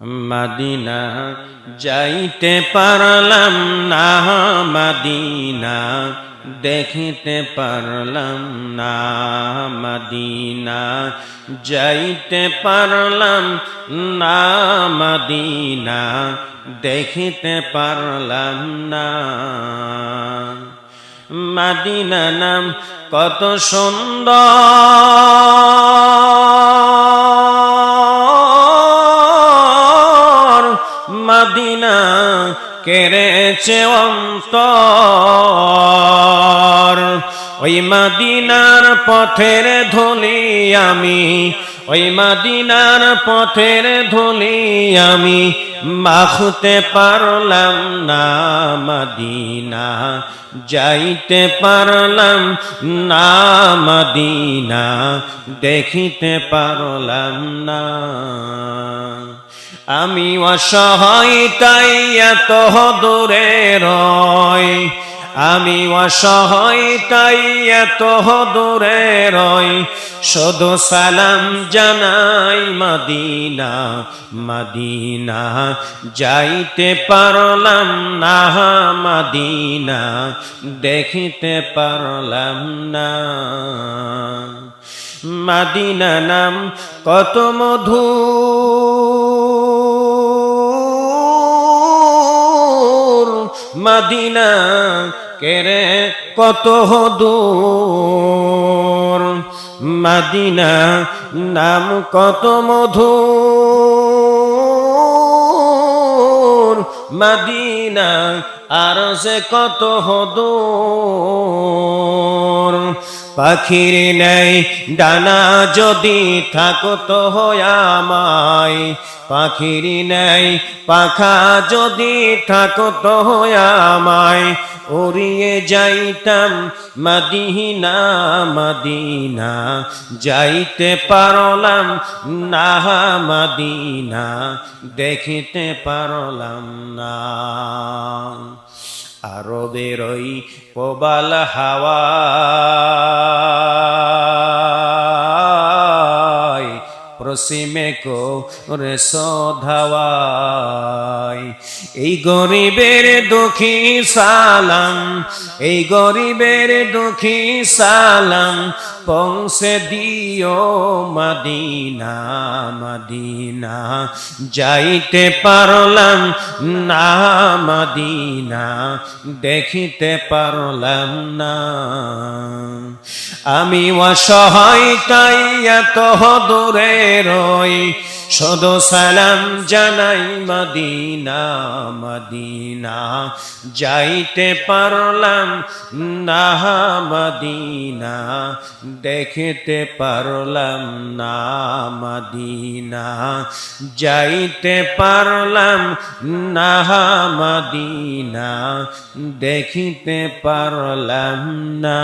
মাদিনা যাইতে পারলাম না, মাদিনা দেখিতে পারলাম না, মাদিনা যাইতে পারলাম না, মাদিনা দেখিতে পারলাম না। মাদিনা নাম কত সুন্দর। মাদিনা কেড়েছে অন্তর। ওই মাদিনার পথের ধুলি আমি, ওই মাদিনার পথের ধুলি আমি মাখতে পারলাম না মাদিনা, যাইতে পারলাম না মাদিনা, দেখিতে পারলাম না। আমি অসহায়, তাই এত দূরে রয় আমি অসহায়, তাই এত দূরে রয় শুধু সালাম জানাই মদিনা মদিনা। যাইতে পারলাম না, মদিনা। দেখিতে পারলাম না। মদিনা নাম কত মধু মদিনা কেরে কত দূর? মদিনা নাম কত মধুর? মদিনা আর সে কত দূর। পাখির নেই ডানা যদি থাকতো আমায়। পাখির নেই পাখা যদি থাকতো আমায়। উড়িয়ে যাইতাম মদিনা মদিনা। যাইতে পারলাম না মদিনা, দেখিতে পারলাম না। আরও ওই প্রবাল হাওয়া। প্রসিমে কো রে সধাওয়াই। এই গরিবের দুঃখী সালাম, এই গরিবের দুঃখী সালাম, পৌঁছে দিও মদিনা মদিনা। যাইতে পারলাম না মদিনা, দেখিতে পারলাম না। আমি অসহায় তাই এত দূরে রই। শুধু সালাম জানাই মদিনা মদিনা। যাইতে পারলাম না মদিনা, দেখিতে পারলাম না মদিনা। যাইতে পারলাম না মদিনা, দেখিতে পারলাম না।